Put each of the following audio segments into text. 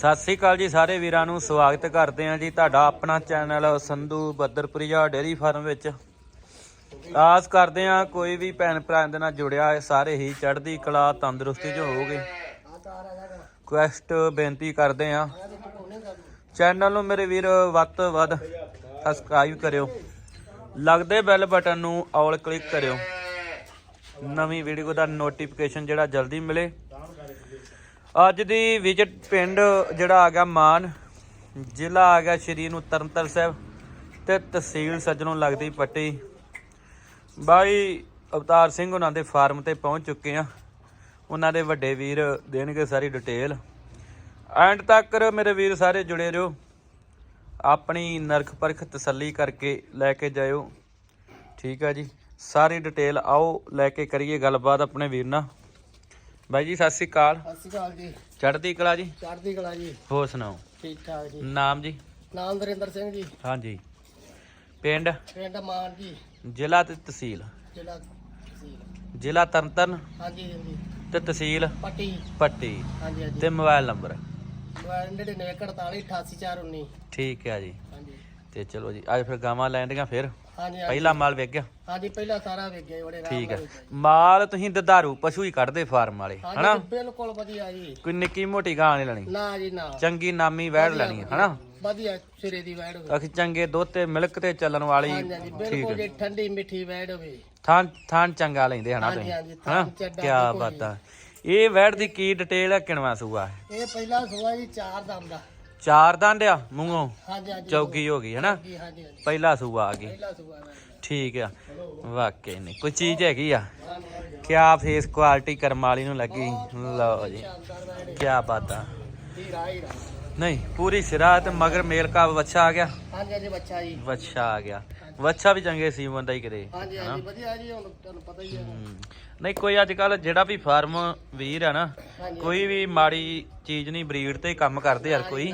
ਸਤਿ ਸ੍ਰੀ ਅਕਾਲ ਜੀ ਸਾਰੇ ਵੀਰਾਂ ਨੂੰ, ਸਵਾਗਤ ਕਰਦੇ ਹਾਂ ਜੀ ਤੁਹਾਡਾ ਆਪਣਾ channel Sandhu Baddarpuria dairy farm ਵਿੱਚ। ਆਸ ਕਰਦੇ ਹਾਂ ਕੋਈ ਵੀ ਭੈਣ ਭਰਾ ਦੇ ਨਾਲ ਜੁੜਿਆ ਹੈ ਸਾਰੇ ਹੀ ਚੜ੍ਹਦੀ ਕਲਾ, ਤੰਦਰੁਸਤੀ ਚ ਹੋਵੋਗੇ ਕੁਐਸਟ ਬੇਨਤੀ ਕਰਦੇ ਹਾਂ। ਚੈਨਲ ਨੂੰ ਮੇਰੇ ਵੀਰ ਵੱਧ ਤੋਂ ਵੱਧ ਸਬਸਕ੍ਰਾਈਬ ਕਰਿਓ। ਲੱਗਦੇ ਬੈਲ ਬਟਨ ਨੂੰ ਔਲ ਕਲਿੱਕ ਕਰਿਓ। ਨਵੀਂ ਵੀਡੀਓ ਦਾ ਨੋਟੀਫਿਕੇਸ਼ਨ ਜਿਹੜਾ ਜਲਦੀ ਮਿਲੇ। ਅੱਜ ਦੀ ਵਿਜ਼ਿਟ ਪਿੰਡ ਜਿਹੜਾ ਆ ਗਿਆ ਮਾਨ, ਜ਼ਿਲ੍ਹਾ ਆ ਗਿਆ ਸ਼੍ਰੀ ਨੂੰ ਤਰਨਤਰ ਸਾਹਿਬ ਤੇ ਤਹਿਸੀਲ ਸੱਜਣੋਂ ਲੱਗਦੀ ਪੱਟੀ। ਬਾਈ ਅਵਤਾਰ ਸਿੰਘ ਉਹਨਾਂ ਦੇ ਫਾਰਮ ਤੇ ਪਹੁੰਚ ਚੁੱਕੇ ਆ। ਉਹਨਾਂ ਦੇ ਵੱਡੇ ਵੀਰ ਦੇਣਗੇ ਸਾਰੀ ਡਿਟੇਲ। ਐਂਡ ਤੱਕ ਮੇਰੇ ਵੀਰ ਸਾਰੇ ਜੁੜੇ ਰਹੋ। ਆਪਣੀ ਨਰਖ ਪਰਖ ਤਸੱਲੀ ਕਰਕੇ ਲੈ ਕੇ ਜਾਇਓ। ਠੀਕ ਆ ਜੀ। ਸਾਰੀ ਡਿਟੇਲ ਆਓ, ਲੈ ਕੇ ਕਰੀਏ ਗੱਲਬਾਤ ਆਪਣੇ ਵੀਰ ਨਾਲ। ਬਾਈ ਜੀ ਸਤਿ ਸ੍ਰੀ ਅਕਾਲ। ਸਤਿ ਸ਼੍ਰੀ ਅਕਾਲ ਜੀ। ਚੜ੍ਹਦੀ ਕਲਾ ਜੀ? ਚੜ੍ਹਦੀ ਕਲਾ ਜੀ। ਹੋਰ ਸੁਣਾਓ? ਠੀਕ ਠਾਕ ਜੀ। ਨਾਮ ਜੀ? ਨਾਮ ਨਰਿੰਦਰ ਸਿੰਘ ਜੀ। ਹਾਂਜੀ। ਪਿੰਡ? ਪਿੰਡ ਮਾਨ ਜੀ। ਜ਼ਿਲ੍ਹਾ ਤੇ ਤਹਿਸੀਲ? ਜ਼ਿਲ੍ਹਾ ਤਹਿਸੀਲ। ਜ਼ਿਲ੍ਹਾ ਤਰਨਤਾਰਨ ਹਾਂਜੀ ਹਾਂਜੀ। ਤੇ ਤਹਿਸੀਲ? ਪੱਟੀ। ਪੱਟੀ। ਹਾਂਜੀ ਹਾਂਜੀ। ਤੇ ਮੋਬਾਈਲ ਨੰਬਰ? ਮੋਬਾਈਲ 9948888419 ਠੀਕ ਹੈ ਜੀ। ਹਾਂਜੀ। ਤੇ ਚਲੋ ਜੀ ਅੱਜ ਫਿਰ ਗਾਵਾਂ ਲੈਣ ਦੀਆਂ ਫਿਰ? ਹਾਂਜੀ ਹਾਂਜੀ। ਪਹਿਲਾ ਮਾਲ ਵੇਖ ਗਿਆ? ਹਾਂਜੀ ਪਹਿਲਾਂ ਸਾਰਾ ਵੇਖ ਗਿਆ ਜੀ, ਬੜੇ ਆਰਾਮ ਠੀਕ ਹੈ। ਨਾਲ ਵੇਖਿਆ ਜੀ। ਮਾਲ ਤੁਸੀਂ ਦਧਾਰੂ ਪਸ਼ੂ ਹੀ ਕੱਢਦੇ ਫਾਰਮ ਵਾਲੇ ਹਨਾ? ਹਾਂਜੀ ਬਿਲਕੁਲ ਵਧੀਆ ਜੀ। ਕੋਈ ਨਿੱਕੀ ਮੋਟੀ ਗਾਂ ਨਹੀਂ ਲੈਣੀ? ਨਾ ਜੀ ਨਾ। ਚੰਗੀ ਨਾਮੀ ਵੈੜ ਲੈਣੀ ਹੈ ਹਨਾ? ਵਧੀਆ। ਸਿਰੇ ਦੀ ਵੈੜ ਹੋਵੇ। ਅਖੀ ਚੰਗੇ ਦੁੱਧ ਤੇ ਮਿਲਕ ਤੇ ਚੱਲਣ ਵਾਲੀ ਹਾਂਜੀ ਬਿਲਕੁਲ ਜੀ ਠੰਡੀ ਮਿੱਠੀ ਵੈੜ ਹੋਵੇ। ਥਾਂ ਥਾਂ ਚੰਗਾ ਲੈਂਦੇ ਹਨਾ ਹਾਂਜੀ, ਤੁਸੀਂ ਹਾਂਜੀ, ਹਨਾ? ਥਾਂ ਚੱਡਾ ਕੀ ਬਾਤ ਆ। ਇਹ ਵੈੜ ਦੀ ਕੀ ਡਿਟੇਲ ਹੈ ਕਿਣਵਾ ਸੂਆ? ਇਹ ਪਹਿਲਾ ਸੂਆ ਜੀ ਚਾਰ ਦਮ ਦਾ ਚਾਰ ਦੰਦ ਆ ਮੂੰਹੋਂ? ਹਾਂਜੀ ਹਾਂਜੀ ਚੌਗੀ ਹੋ ਗਈ ਹਨਾ? ਜੀ ਹਾਂਜੀ ਹਾਂਜੀ। ਪਹਿਲਾ ਸੂਆ ਆ ਗਈ। ਪਹਿਲਾ ਸੂਆ। ਠੀਕ ਆ। ਵਾਕਈ ਨਹੀਂ ਕੋਈ ਚੀਜ਼ ਹੈਗੀ ਆ? ਕਿਆ ਫੇਸ ਕੁਆਲਿਟੀ ਕਰਮ ਵਾਲੀ ਨੂੰ ਲੱਗੀ? ਲਓ ਜੀ। ਸ਼ਾਨਦਾਰ ਕਿਆ ਬਾਤ ਆ। ਹੀਰਾ ਹੀਰਾ। ਨਹੀਂ ਪੂਰੀ ਸਿਰਾ ਤੇ ਮਗਰ ਮੇਲ ਕਾ ਵੱਛਾ ਆ ਗਿਆ? ਹਾਂਜੀ ਹਾਂਜੀ ਬੱਚਾ ਜੀ। ਵੱਛਾ ਆ ਗਿਆ। ਵੱਛਾ ਵੀ ਚੰਗੇ ਸੀ ਬੰਦਾ ਹੀ ਕਰੇ ਹਾਂਜੀ ਹਾਂਜੀ ਵਧੀਆ ਜੀ ਹੁਣ ਤੁਹਾਨੂੰ ਪਤਾ ਹੀ ਹੈ। ਹਮ, ਨਹੀਂ ਕੋਈ ਅੱਜ ਕੱਲ ਜਿਹੜਾ ਵੀ ਫਾਰਮ ਵੀਰ ਆ ਨਾ ਕੋਈ ਵੀ ਮਾੜੀ ਚੀਜ਼ ਨਹੀਂ ਬਰੀਡ ਤੇ ਕੰਮ ਕਰਦੇ ਯਾਰ ਕੋਈ।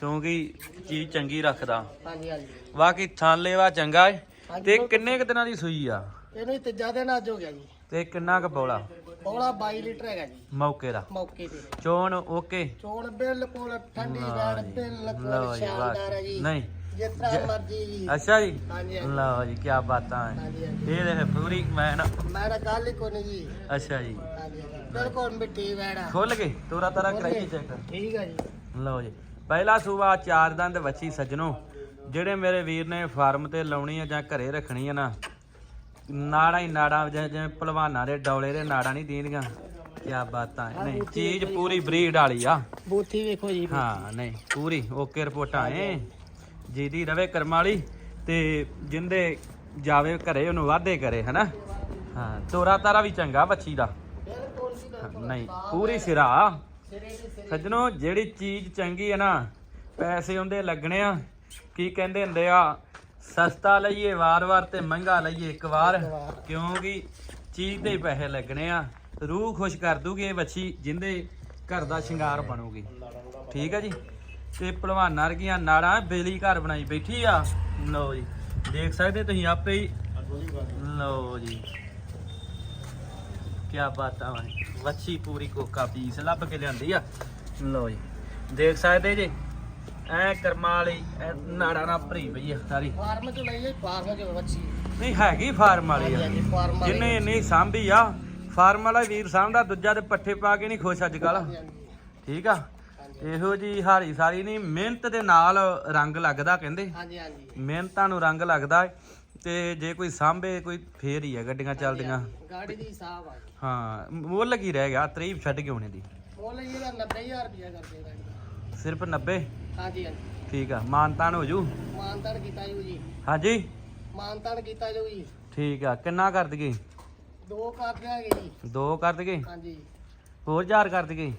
ਕਿਉਂਕਿ ਚੀਜ਼ ਚੰਗੀ ਰੱਖਦਾ। ਹਾਂਜੀ ਹਾਂਜੀ। ਬਾਕੀ ਚੰਗਾ ਏ ਤੇ। ਕਿੰਨੇ ਕੁ ਦਿਨਾਂ ਦੀ ਸੂਈ ਆ? ਇਹਨੂੰ ਹੀ ਤੀਜਾ ਦਿਨ ਅੱਜ ਹੋ ਗਿਆ ਜੀ। ਤੇ ਕਿੰਨਾ ਕੁ ਬੋਲਾ? ਪੌਲਾ 22 ਲੀਟਰ ਹੈਗਾ ਜੀ। ਮੌਕੇ ਦਾ। ਮੌਕੇ ਤੇ। ਚੋਣ ਓਕੇ। ਚੋਣ ਬਿਲਕੁਲ ਠੰਡੀ ਜੀ, ਬਿਲਕੁਲ ਸ਼ਾਨਦਾਰ ਹੈ। ਜੀ। ਨਹੀਂ ਜਿਸ ਤਰ੍ਹਾਂ ਮਰਜ਼ੀ ਜੀ। ਅੱਛਾ ਜੀ? ਹਾਂਜੀ ਹਾਂਜੀ। ਲਓ ਜੀ ਕੀ ਬਾਤਾਂ ਹੈ ਹਾਂਜੀ ਹਾਂਜੀ। ਇਹ ਦੇਖ ਪੂਰੀ ਮੈਂ ਨਾ ਮੈਂ ਤਾਂ ਗੱਲ ਹੀ ਕੋਈ ਨਹੀਂ ਜੀ ਅੱਛਾ ਜੀ। ਹਾਂਜੀ ਹਾਂਜੀ। ਬਿਲਕੁਲ ਮਿੱਟੀ ਵੈੜ। ਆ ਖੁੱਲ ਗਏ ਤੋਰਾ ਤਾਰਾ ਕਰਾਈ ਚੈੱਕ? ਠੀਕ ਹੈ ਜੀ। ਲਓ ਜੀ। ਪਹਿਲਾ ਸੂਬਾ ਚਾਰ ਦੰਦ ਵੱਛੀ ਸੱਜਣੋ। ਜਿਹੜੇ ਮੇਰੇ ਵੀਰ ਨੇ ਫਾਰਮ ਤੇ ਲਾਉਣੀ ਆ ਜਾਂ ਘਰੇ ਰੱਖਣੀ ਆ ਨਾ ਨਾੜਾਂ ਹੀ ਨਾੜਾਂ ਜਿਵੇਂ ਜਿਵੇਂ ਭਲਵਾਨਾਂ ਦੇ ਡੌਲੇ ਦੇ ਨਾੜਾਂ ਨਹੀਂ ਦੀਨਗੀਆਂ ਕੀ ਬਾਤਾਂ ਹੈ। ਨਹੀਂ ਚੀਜ਼ ਪੂਰੀ ਬਰੀਡ ਵਾਲੀ ਆ। ਬੂਥੀ ਵੇਖੋ ਜੀ। ਹਾਂ ਨਹੀਂ ਪੂਰੀ ਓਕੇ ਰਿਪੋਰਟਾਂ ਏ ਜਿਹਦੀ ਰਵੇ ਕਰਮ ਵਾਲੀ ਤੇ ਜਿੰਦੇ ਜਾਵੇ ਘਰੇ, ਉਹਨੂੰ ਵਾਧੇ ਕਰੇ, ਹਨਾ? ਹਾਂ, ਤੋਰਾ ਤਾਰਾ ਵੀ ਚੰਗਾ ਬੱਚੀ ਦਾ। ਨਹੀਂ, ਪੂਰੀ ਸਿਰਾ। ਸਿਰੇ ਸੱਜਣੋ, ਜਿਹੜੀ ਚੀਜ਼ ਚੰਗੀ ਹੈ ਨਾ, ਪੈਸੇ ਉਹਦੇ ਲੱਗਣੇ ਆ। ਕੀ ਕਹਿੰਦੇ ਹੁੰਦੇ ਆ, ਸਸਤਾ ਲਈਏ, ਵਾਰ-ਵਾਰ ਤੇ ਮਹਿੰਗਾ ਲਈਏ, ਇੱਕ ਵਾਰ। ਕਿਉਂਕਿ ਚੀਜ਼ ਦੇ ਪੈਸੇ ਲੱਗਣੇ ਆ। ਰੂਹ ਖੁਸ਼ ਕਰ ਦੂਗੀ ਇਹ ਬੱਚੀ ਜਿੰਦੇ ਘਰ ਦਾ ਸ਼ਿੰਗਾਰ ਬਣੂਗੀ। ਠੀਕ ਹੈ ਜੀ? ਤੇ ਭਲਵਾਨਾਂ ਵਰਗੀਆਂ ਨਾੜਾਂ ਬੇਲੀ ਘਰ ਬਣਾਈ ਬੈਠੀ ਆ। ਲਓ ਜੀ ਦੇਖ ਸਕਦੇ ਤੁਸੀਂ ਆਪੇ ਹੀ। ਲਓ ਜੀ। ਕੀ ਬਾਤਾਂ ਵਾ। ਵੱਛੀ ਪੂਰੀ ਕੋਕਾ ਪੀਸ ਲੱਭ ਕੇ ਲਿਆਂਦੀ ਆ। ਲਓ ਜੀ ਦੇਖ ਸਕਦੇ ਜੀ? ਐ ਕਰਮਾਂ ਵਾਲੀ ਨਾੜਾ ਨਾਲ ਭਰੀ ਪਈ ਆ ਸਾਰੀ। ਫਾਰਮ ਚ ਲਈਏ ਫਾਰਮ ਚ ਬੱਚੀ ਨਹੀਂ ਹੈਗੀ ਫਾਰਮ ਵਾਲੀ ਆ। ਜਿੰਨੇ ਨਹੀਂ ਸਾਂਭੀ ਆ ਫਾਰਮ ਵਾਲਾ ਵੀਰ ਸਾਂਭਦਾ ਦੂਜਾ ਤੇ ਪੱਠੇ ਪਾ ਕੇ ਨਹੀਂ ਖੁਸ਼ ਅੱਜ ਕੱਲ ਠੀਕ ਆ? ਇਹੋ ਜੀ ਹਾਰੀ ਸਾਰੀ ਨਹੀਂ ਮਿਹਨਤ ਦੇ ਨਾਲ ਰੰਗ ਲੱਗਦਾ ਕਹਿੰਦੇ। ਹਾਂਜੀ ਹਾਂਜੀ। ਮਿਹਨਤਾਂ ਨੂੰ ਰੰਗ ਲੱਗਦਾ ਹੈ ਤੇ ਜੇ ਕੋਈ ਸਾਂਭੇ ਕੋਈ ਫੇਰ ਹੀ ਆ ਗੱਡੀਆਂ ਚੱਲਦੀਆਂ। ਗਾੜੀ ਦੀ ਸਾਹ ਆ ਹਾਂ ਮੁੱਲ ਕੀ ਰਹਿ ਗਿਆ? ਤਰੀਫ ਛੱਡ ਕੇ ਹੋਣੇ ਦੀ। ਮੁੱਲ ਇਹਦਾ 90000 ਰੁਪਇਆ ਕਰਦੇ ਗਾੜੀ ਦਾ। ਸਿਰਫ 90 ਹਾਂਜੀ ਹਾਂਜੀ। ਠੀਕ ਆ ਮਾਨਤਾਨ ਹੋ ਜੂ? ਮਾਨਤਾਨ ਕੀਤਾ ਜੂ ਜੀ। ਹਾਂਜੀ? ਮਾਨਤਾਨ ਕੀਤਾ ਜੂ ਜੀ। ਠੀਕ ਆ ਕਿੰਨਾ ਕਰ ਦਈਏ? ਦੋ ਕਰ ਦਿਆਂਗੇ ਜੀ। ਦੋ ਕਰ ਦਈਏ? ਹਾਂਜੀ। ਹੋਰ ਹਜ਼ਾਰ ਕਰ ਦਈਏ?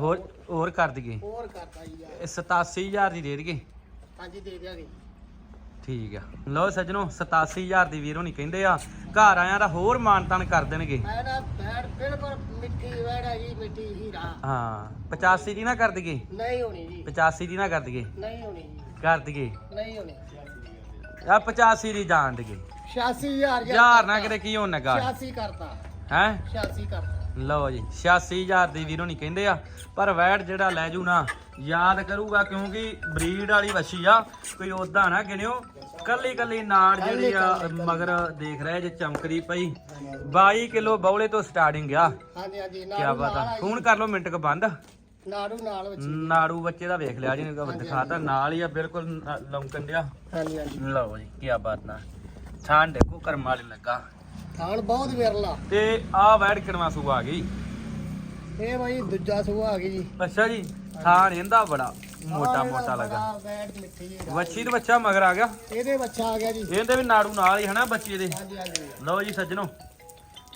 ਹੋਰ ਹੋਰ ਕਰ ਦਈਏ। ਹੋਰ ਕਰਤਾ ਜੀ ਯਾਰ। ਇਹ 87000 ਦੀ ਦੇ ਦਈਏ। ਹਾਂਜੀ ਦੇ ਦਿਆਂਗੇ। ਠੀਕ ਆ। ਲਓ ਸੱਜਣੋ 87000 ਦੀ ਵੀਰੋ ਨਹੀਂ ਕਹਿੰਦੇ ਆ। ਘਰ ਆਇਆਂ ਦਾ ਹੋਰ ਮਾਨਤਾਨ ਕਰ ਦੇਣਗੇ। ਮੈਂ ਨਾ ਬੈੜ ਬਿਲਕੁਲ ਮਿੱਠੀ ਵੈੜਾ ਜੀ ਮਿੱਠੀ ਹੀਰਾ। ਹਾਂ 85 ਦੀ ਨਾ ਕਰ ਦਈਏ। ਨਹੀਂ ਹੋਣੀ ਜੀ। 85 ਦੀ ਨਾ ਕਰ ਦਈਏ। ਨਹੀਂ ਹੋਣੀ ਜੀ। ਕਰ ਦਈਏ। ਨਹੀਂ ਹੋਣੀ। ਆ 85 ਦੀ ਜਾਣ ਦਈਏ। 86000 ਯਾਰ ਨਾ ਕਿਤੇ ਕੀ ਹੋਣ ਨਗਾ 86 ਕਰਤਾ। ਹੈ? 86 ਕਰਤਾ। ਲਓ ਜੀ 86000 ਦੀ ਵੀਰੋ ਨਹੀਂ ਕਹਿੰਦੇ ਆ ਪਰ ਵੈਟ ਜਿਹੜਾ ਲੈ ਜੂ ਨਾ ਯਾਦ ਕਰੂਗਾ ਕਿਉਂਕਿ ਬਰੀਡ ਵਾਲੀ ਵੱਛੀ ਆ ਕੋਈ ਉਦਾਂ ਨਾ ਗਿਣਿਓ। ਕੱਲੀ ਕੱਲੀ ਨਾੜ ਜਿਹੜੀ ਆ ਮਗਰ ਦੇਖ ਰਹੇ ਜੇ ਚਮਕਦੀ ਪਈ। 22 ਕਿਲੋ ਬੌਲੇ ਤੋਂ ਸਟਾਰਟਿੰਗ ਆ। ਹਾਂਜੀ ਹਾਂਜੀ ਕੀ ਜੀ। ਫੋਨ ਕਰ ਲਓ ਮਿੰਟ ਕ ਬੰਦ। ਨਾੜੂ ਨਾਲ ਵਿੱਚ ਨਾੜੂ ਬੱਚੇ ਦਾ ਵੇਖ ਲਿਆ ਜੀ ਨੇ ਦਿਖਾਤਾ ਨਾਲ ਹੀ ਆ ਬਿਲਕੁਲ ਲਮਕਣ ਡਿਆ। ਹਾਂਜੀ ਹਾਂਜੀ। ਲਓ ਜੀ ਕੀ ਬਾਤ ਨਾ ਥਾਂ ਦੇਖੋ ਕਰਮ ਵਾਲੀ ਲੱਗਾ। ਥਾਣ ਬਹੁਤ ਵਿਰਲਾ। ਤੇ ਆ ਵੈੜ ਕਿਣਵਾ ਸੂ ਆ ਗਈ। ਇਹ ਬਾਈ ਦੂਜਾ ਸੂਆ ਆ ਗਈ ਜੀ। ਅੱਛਾ ਜੀ ਥਾਂ ਰਹਿੰਦਾ ਬੜਾ ਮੋਟਾ ਮੋਟਾ ਇਹਦਾ ਲੱਗਾ। ਮਿੱਠੀ ਜੀ ਵੱਛੀ ਤੇ ਬੱਚਾ ਮਗਰ ਆ ਗਿਆ। ਇਹਦੇ ਬੱਚਾ ਆ ਗਿਆ ਜੀ। ਇਹਦੇ ਵੀ ਨਾੜੂ ਨਾਲ ਹੀ ਹਨਾ ਬੱਚੇ ਦੇ। ਹਾਂਜੀ ਹਾਂਜੀ। ਲਓ ਜੀ ਸੱਜਣੋ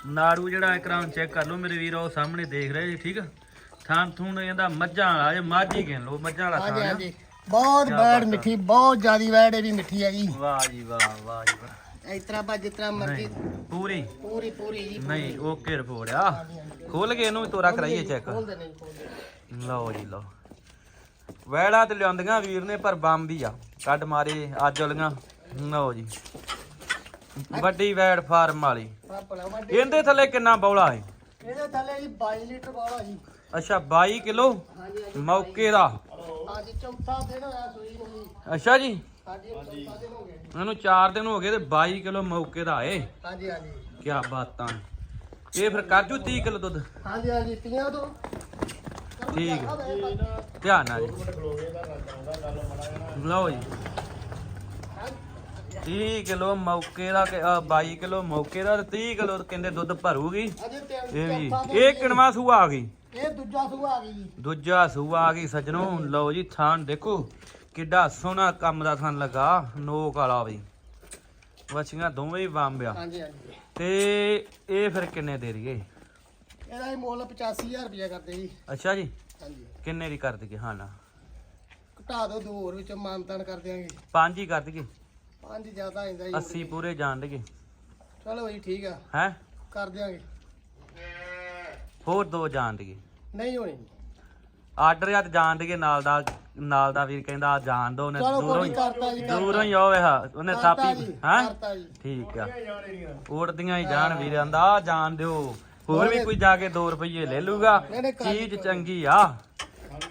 ਨਾੜੂ ਜਿਹੜਾ ਇੱਕ ਰਾਉਂਡ ਚੈੱਕ ਕਰ ਲਓ ਮੇਰੇ ਵੀਰ ਉਹ ਸਾਹਮਣੇ ਦੇਖ ਰਹੇ ਜੀ ਠੀਕ ਥਾਂ ਥੂਣ ਇਹਦਾ ਮੱਝਾਂ ਵਾਲਾ ਜੇ ਮੱਝ ਗਿਣ ਲਓ ਮੱਝਾਂ ਵਾਲਾ ਥਾਂ ਹਾਂਜੀ। ਬਹੁਤ ਆ। ਮਿੱਠੀ ਬਹੁਤ ਜ਼ਿਆਦੀ ਬੈਡ ਇਹ ਵੀ ਮਿੱਠੀ ਆ ਜੀ। ਵਾਹ ਜੀ ਵਾਹ ਵਾਹ ਜੀ ਵਾਹ। ਇਸ ਤਰ੍ਹਾਂ ਬਾ ਜਿਸ ਤਰ੍ਹਾਂ ਮਰਜ਼ੀ। ਨਹੀਂ ਪੂਰੀ। ਪੂਰੀ ਪੂਰੀ ਜੀ ਨਹੀਂ ਓਕੇ ਰਿਪੋਰਟ ਆ। ਖੋਲ ਕੇ ਇਹਨੂੰ ਵੀ ਤੋਰਾ ਕਰਾਈਏ ਚੈੱਕ ਖੋਲਦੇ ਨਹੀਂ ਖੋਲਦੇ ਲਓ ਜੀ ਲਓ। ਵੈੜਾ ਤੇ ਲਿਆਂਦੀਆਂ ਵੀਰ ਨੇ ਪਰ ਬੰਬ ਵੀ ਆ। ਕੱਢ ਮਾਰੇ ਅੱਜ ਵਾਲੀਆਂ। ਲਓ ਜੀ। ਵੱਡੀ ਵੈੜ ਫਾਰਮ ਵਾਲੀ। ਆ ਭਲਾ ਵੱਡੇ। ਇਹਦੇ ਥੱਲੇ ਕਿੰਨਾ ਬੌਲਾ ਹੈ? ਇਹਦੇ ਥੱਲੇ ਜੀ 22 ਲੀਟਰ ਵਾਲਾ ਜੀ। ਅੱਛਾ 22 ਕਿਲੋ? ਹਾਂਜੀ ਮੌਕੇ ਦਾ। ਅੱਜ ਚੌਥਾ ਦਿਨ ਹੋਇਆ ਸੂਈ ਨੂੰ ਜੀ। ਅੱਛਾ ਜੀ। ਹਾਂਜੀ ਜੀ। ਇਹਨੂੰ 4 ਦਿਨ ਹੋ ਗਏ ਤੇ 22 ਕਿਲੋ ਮੌਕੇ ਦਾ ਏ ਹਾਂਜੀ ਹਾਂਜੀ। ਕੀ ਬਾਤਾਂ। ਇਹ ਫਿਰ ਕਾਜੂ 30 ਕਿਲੋ ਦੁੱਧ? ਹਾਂਜੀ ਹਾਂਜੀ ਤੀਆਂ ਤੋਂ। ਠੀਕ ਧਿਆਨ ਨਾਲ ਜੀ। ਲਓ ਜੀ। 30 ਕਿਲੋ ਮੌਕੇ ਦਾ ਕਿ- ਅ, 22 ਕਿਲੋ ਮੌਕੇ ਦਾ ਤੇ 30 ਕਿਲੋ ਕਹਿੰਦੇ ਦੁੱਧ ਭਰੂਗੀ। ਇਹ ਵੀ। ਇਹ। ਕਿਣਵਾ ਸੂਆ ਆ ਗਈ? ਇਹ ਦੂਜਾ ਸੂਆ ਆ ਗਈ ਜੀ। ਦੂਜਾ ਸੂਆ ਆ ਗਈ ਸੱਜਣੋ। ਲਓ ਜੀ ਥਾਂ ਦੇਖੋ। ਕਿੱਡਾ ਸੋਹਣਾ ਕੰਮ ਦਾ ਥਾਂ ਲੱਗਾ ਨੋਕ ਵਾਲਾ ਵੀ। ਵਛੀਆਂ ਦੋਵੇਂ ਹੀ ਬੰਬਿਆ ਹਾਂਜੀ ਹਾਂਜੀ। ਤੇ ਇਹ ਫਿਰ ਕਿੰਨੇ ਦੇ ਦਈਏ ਇਹਦਾ ਹੀ ਮੁੱਲ 85000 ਰੁਪਇਆ ਕਰਦੇ ਜੀ। ਅੱਛਾ ਜੀ? ਹਾਂਜੀ। ਕਿੰਨੇ ਦੀ ਕਰ ਦਈਏ? ਹਾਂ ਨਾ। ਘਟਾ ਦਿਓ ਦੋ ਹੋਰ ਵਿੱਚ ਮਾਨਤਾਨ ਕਰ ਦਿਆਂਗੇ। ਪੰਜ ਹੀ ਕਰ ਦਈਏ। ਪੰਜ ਜ਼ਿਆਦਾ ਆਂਦਾ ਜੀ। 80 ਪੂਰੇ ਜਾਣ ਦਈਏ। ਚਲੋ ਜੀ ਠੀਕ ਆ। ਹੈ? ਕਰ ਦਿਆਂਗੇ। ਹੋਰ ਦੋ ਜਾਣ ਦਈਏ। ਨਹੀਂ ਹੋਣੀ। ਆਰਡਰ ਜਾਂ ਜਾਣ ਦਈਏ ਨਾਲ ਦਾ ਨਾਲ ਦਾ ਵੀਰ ਕਹਿੰਦਾ ਆ ਜਾਣ ਦੋ ਉਹਨੇ ਚਲੋ ਦੂਰੋਂ ਕੋਈ ਹੀ ਕਰਤਾ ਜੀ ਕਰਤਾ। ਦੂਰੋਂ ਹੀ ਆਵੇ ਹਾਂ ਉਹਨੇ ਕਰਤਾ ਥਾਪੀ ਜੀ, ਹਾਂ? ਕਰਤਾ ਜੀ। ਠੀਕ ਆ। ਉੜਦੀਆਂ ਹੀ ਜਾਣ ਵੀਰ ਆਂਦਾ ਆ ਜਾਣ ਦਿਓ। ਹੋਰ ਵੀ ਕੋਈ ਜਾ ਕੇ 2 ਰੁਪਏ ਲੈ ਲੂਗਾ। ਨਹੀਂ, ਨਹੀਂ, ਕਰ ਚੀਜ਼ ਚੰਗੀ ਆ।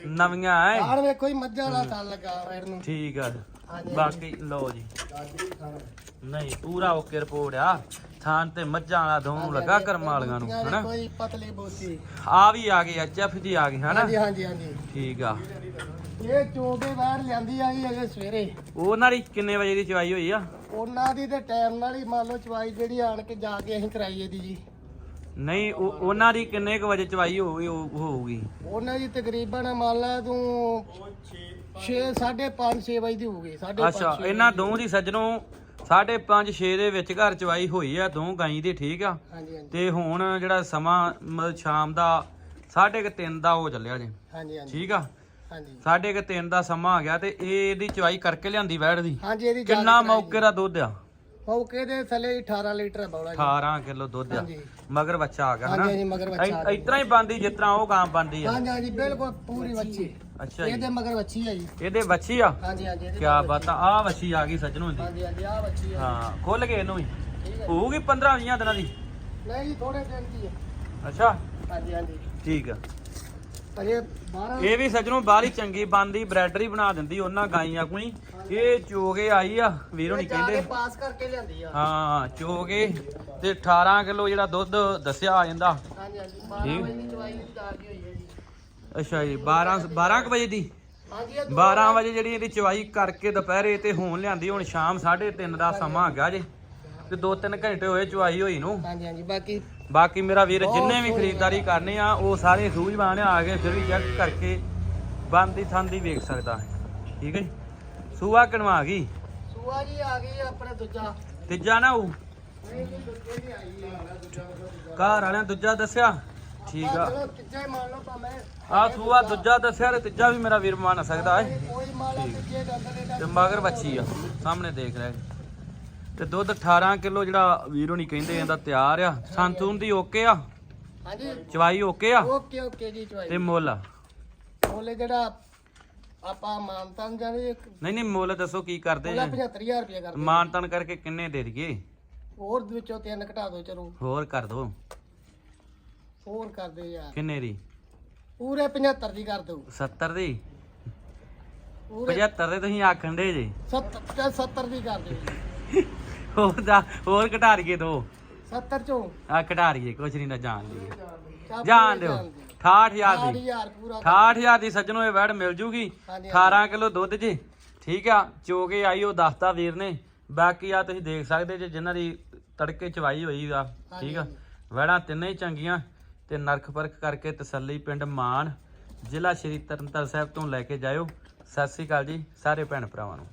ਨਵੀਆਂ ਐ। ਆਣ ਵੇਖੋ ਹੀ ਮੱਝਾਂ ਵਾਲਾ ਥਾਂ ਲੱਗਾ ਰੈਡ ਨੂੰ। ਠੀਕ ਆ। ਹਾਂਜੀ। ਬਾਕੀ ਲਓ ਜੀ। ਨਹੀਂ ਪੂਰਾ ਓਕੇ ਰਿਪੋਰਟ ਆ। ਥਾਂ ਤੇ ਮੱਝਾਂ ਵਾਲਾ ਦੋਨੋਂ ਲੱਗਾ ਕਰਮ ਵਾਲੀਆਂ ਨੂੰ ਦੀ ਹਨਾ? ਕੋਈ ਪਤਲੀ ਬੋਤੀ। ਆ ਵੀ ਆ ਗਈ ਐਚ ਐਫ ਦੀ ਆ ਗਈ ਹਨਾ? ਹਾਂਜੀ ਹਾਂਜੀ ਹਾਂਜੀ। ਠੀਕ ਆ। ਇਹ ਚੋਗੇ ਬਾਹਰ ਲਿਆਂਦੀ ਆ ਜੀ ਅਜੇ ਸਵੇਰੇ। ਉਹਨਾਂ ਦੀ ਕਿੰਨੇ ਵਜੇ ਦੀ ਚਵਾਈ ਹੋਈ ਆ? ਉਹਨਾਂ ਦੀ ਤੇ ਟਾਈਮ ਨਾਲ ਹੀ ਮੰਨ ਲਓ ਚਵਾਈ ਜਿਹੜੀ ਆਣ ਕੇ ਜਾ ਕੇ ਅਸੀਂ ਕਰਾਈ ਇਹਦੀ ਜੀ। ਨਹੀਂ ਉਹ- ਉਹਨਾਂ ਦੀ ਕਿੰਨੇ ਕੁ ਵਜੇ ਚਵਾਈ ਹੋਊਗੀ ਉਹ- ਹੋਊਗੀ? ਉਹਨਾਂ ਦੀ ਤਕਰੀਬਨ ਮੰਨ ਲਾ ਤੂੰ 6 5:30 6 ਵਜੇ ਦੀ ਹੋਊਗੀ 5:30 ਅੱਛਾ ਇਹਨਾਂ ਦੋਵਾਂ ਦੀ ਸੱਜਣੋਂ 5:30 6 ਦੇ ਵਿੱਚ ਘਰ ਚਵਾਈ ਹੋਈ ਆ ਦੋ ਗਾਈ ਦੀ ਠੀਕ ਆ? ਹਾਂਜੀ ਹਾਂਜੀ। ਤੇ ਹੁਣ ਜਿਹੜਾ ਸਮਾਂ ਮਤਲਬ ਸ਼ਾਮ ਦਾ 3:30 ਦਾ ਹੋ ਚੱਲਿਆ ਜੀ। ਹਾਂਜੀ ਹਾਂਜੀ। ਠੀਕ ਆ? ਹਾਂਜੀ। 3:30 ਦਾ ਸਮਾਂ ਆ ਗਿਆ ਤੇ ਇਹ ਇਹਦੀ ਚਵਾਈ ਕਰਕੇ ਲਿਆਂਦੀ ਵੈੜ ਦੀ। ਹਾਂਜੀ ਇਹਦੀ ਕਿੰਨਾ ਕੇ ਕਰਾਈ ਮੌਕੇ ਦਾ ਦੁੱਧ ਆ? ਜੀ। ਮੌਕੇ ਦੇ ਥੱਲੇ ਹੀ 18 ਲੀਟਰ ਬੌਲਾ ਜੀ। 18 ਕਿਲੋ ਦੁੱਧ ਆ। ਹਾਂਜੀ। ਮਗਰ ਬੱਚਾ ਆ ਗਿਆ ਹਾਂਜੀ ਹਾਂਜੀ ਹਨਾ ਮਗਰ ਬੱਚਾ ਆ ਇਸ ਤਰ੍ਹਾਂ ਹੀ ਬੰਦੀ ਜਿਸ ਤਰ੍ਹਾਂ ਉਹ ਗਾਂ ਬੰਦੀ ਆ। ਹਾਂਜੀ ਹਾਂਜੀ ਬਿਲਕੁਲ ਪੂਰੀ ਬੱਚੀ ਅੱਛਾ ਜੀ। ਇਹਦੇ ਮਗਰ ਬੱਚੀ ਹੈ ਜੀ। ਇਹਦੇ ਬੱਚੀ ਆ? ਹਾਂਜੀ ਹਾਂਜੀ ਇਹਦੇ ਕੀ ਮਗਰ ਬਾਤ ਆ। ਆਹ ਬੱਚੀ ਆ ਗਈ ਸੱਜਣੋਂ ਦੀ ਹਾਂਜੀ ਹਾਂਜੀ ਆ ਬੱਚੀ ਹੈ ਹਾਂ ਖੁੱਲ ਗਏ ਇਹਨੂੰ ਵੀ। ਠੀਕ ਹੈ ਹੋਊਗੀ 15 20 ਦਿਨਾਂ ਦੀ? ਨਹੀਂ ਜੀ ਥੋੜੇ ਦਿਨ ਦੀ ਹੈ ਅੱਛਾ। ਹਾਂਜੀ ਹਾਂਜੀ। ਠੀਕ ਆ। ਅਜੇ 12 ਇਹ ਵੀ ਸੱਜਣੋਂ ਬਾਹਲੀ ਚੰਗੀ ਬੰਦੀ ਬ੍ਰੈਡਰੀ ਬਣਾ ਦਿੰਦੀ ਉਹਨਾਂ ਗਾਈਆਂ ਕੋਈ। ਇਹ ਚੋਗੇ ਆਈ ਆ ਵੀਰੋ ਨਹੀਂ ਕਹਿੰਦੇ। ਪਾਸ ਕਰਕੇ ਲਿਆਂਦੀ ਆ। ਹਾਂ ਚੋਗੇ ਤੇ 18 ਕਿਲੋ ਜਿਹੜਾ ਦੁੱਧ ਦੱਸਿਆ ਆ ਜਾਂਦਾ। ਹਾਂਜੀ ਹਾਂਜੀ 12 ਵਜੇ ਦੀ ਦਵਾਈ ਉਤਾਰ ਦੀ ਹੋਈ ਹੈ ਜੀ। ਅੱਛਾ ਜੀ 12 12 ਕੁ ਵਜੇ ਦੀ? ਹਾਂਜੀ ਇਹ ਦੋ 12 ਵਜੇ ਜਿਹੜੀ ਇਹਦੀ ਚਵਾਈ ਕਰਕੇ ਦੁਪਹਿਰੇ ਤੇ ਹੁਣ ਲਿਆਂਦੀ ਹੁਣ ਸ਼ਾਮ 3:30 ਦਾ ਸਮਾਂ ਹੈਗਾ ਜੇ। ਤੇ 2-3 ਘੰਟੇ ਹੋਏ ਚਵਾਈ ਹੋਈ ਨੂੰ। ਹਾਂਜੀ ਹਾਂਜੀ ਬਾਕੀ ਬਾਕੀ ਮੇਰਾ ਵੀਰ ਜਿੰਨੇ ਵੀ ਖਰੀਦਦਾਰੀ ਕਰਨੇ ਆ ਉਹ ਸਾਰੇ ਸੂਝਵਾਨ ਆ ਕੇ ਫਿਰ ਵੀ ਚੈੱਕ ਕਰਕੇ ਬੰਦੀ ਥਾਂਦੀ ਵੇਖ ਸਕਦਾ ਹੈ। ਠੀਕ ਹੈ ਜੀ? ਸੂਆ ਕਣਵਾ ਆ ਗਈ? ਸੂਆ ਜੀ ਆ ਗਈ ਆਪਣੇ ਦੂਜਾ। ਤੀਜਾ ਨਾ ਉਹ ਦੀ ਘਰ ਵਾਲਿਆਂ ਦੂਜਾ ਦੱਸਿਆ? ਠੀਕ ਆ। ਚਲੋ ਤੀਜਾ ਹੀ ਮੰਨ ਲਓ ਭਾਵੇਂ। ਆ ਸੂਆ ਦੂਜਾ ਦੱਸਿਆ ਤੇ ਤੀਜਾ ਵੀ ਮੇਰਾ ਵੀਰ ਮੰਨ ਸਕਦਾ ਹੈ। ਕੋਈ ਮਾਲਾ ਤੀਜੇ ਦੇ ਅੰਦਰ ਇਹਦਾ ਤੇ ਮਗਰ ਬੱਚੀ ਆ। ਸਾਹਮਣੇ ਦੇਖ ਰਹੇ ਤੇ ਦੁੱਧ 18 ਕਿਲੋ ਜਿਹੜਾ ਵੀਰੋ ਨਹੀਂ ਕਹਿੰਦੇ ਇਹਦਾ ਤਿਆਰ ਆ। ਸੰਤੂਨ ਦੀ ਓਕੇ ਆ? ਹਾਂਜੀ। ਚਵਾਈ ਓਕੇ ਆ? ਓਕੇ ਓਕੇ ਜੀ ਤੇ ਚਵਾਈ ਮੁੱਲ ਬੋਲੇ ਜਿਹੜਾ ਆਪਾਂ ਮਾਨਤਾਂ ਜਾਨੇ ਨਹੀਂ ਨਹੀਂ ਮੁੱਲ ਦੱਸੋ ਕੀ ਕਰਦੇ ਜੀ? 75000 ਰੁਪਏ ਕਰਦੇ ਮਾਨਤਨ ਕਰਕੇ ਕਿੰਨੇ ਦੇ ਦਈਏ? ਹੋਰ ਦੇ ਵਿੱਚੋਂ ਤਿੰਨ ਘਟਾ ਦਿਓ ਚਲੋ। ਹੋਰ ਕਰ ਦੋ। ਹੋਰ ਕਰਦੇ ਯਾਰ। ਕਿੰਨੇ ਦੀ? ਪੂਰੇ 75 ਦੀ ਕਰ ਦੋ। 70 ਦੀ? ਪੂਰੇ 75 ਦੇ ਤੁਸੀਂ ਆਖਣ ਦੇ ਜੇ। 70 70 ਦੀ ਕਰ ਦਿਓ। ਹੋਰ ਦਾ ਹੋਰ ਘਟਾਰੀਏ ਦੋ। 70 ਚੋਂ। ਆ ਘਟਾਰੀਏ ਕੁਛ ਨਹੀਂ ਨਾ ਜਾਣ ਦੀ ਚੱਲ ਜਾਣ ਦਿਓ। ਜਾਣ ਦਿਓ। 68000 ਦੀ। 60000 ਪੂਰਾ 68000 ਦੀ ਸੱਜਣੋ ਇਹ ਵੈੜ ਮਿਲ ਜੂਗੀ। ਹਾਂਜੀ, 18 ਕਿਲੋ ਦੁੱਧ ਜੇ। ਠੀਕ ਆ ਚੋ ਕੇ ਆਈ ਉਹ ਦੱਸਤਾ ਵੀਰ ਨੇ। ਬਾਕੀ ਆ ਤੁਸੀਂ ਦੇਖ ਸਕਦੇ ਜੇ ਜਿਨ੍ਹਾਂ ਦੀ ਤੜਕੇ ਚਵਾਈ ਹੋਈ ਆ। ਠੀਕ ਆ। ਵੈੜਾਂ ਤਿੰਨੇ ਹੀ ਚੰਗੀਆਂ। ਤੇ ਨਰਖ ਪਰਖ ਕਰਕੇ ਤਸੱਲੀ ਪਿੰਡ ਮਾਨ ਜ਼ਿਲ੍ਹਾ ਸ਼੍ਰੀ ਤਰਨਤਾਰਨ ਸਾਹਿਬ ਤੋਂ ਲੈ ਕੇ ਜਾਇਓ। ਸਤਿ ਸ੍ਰੀ ਅਕਾਲ ਜੀ ਸਾਰੇ ਭੈਣ ਭਰਾਵਾਂ ਨੂੰ।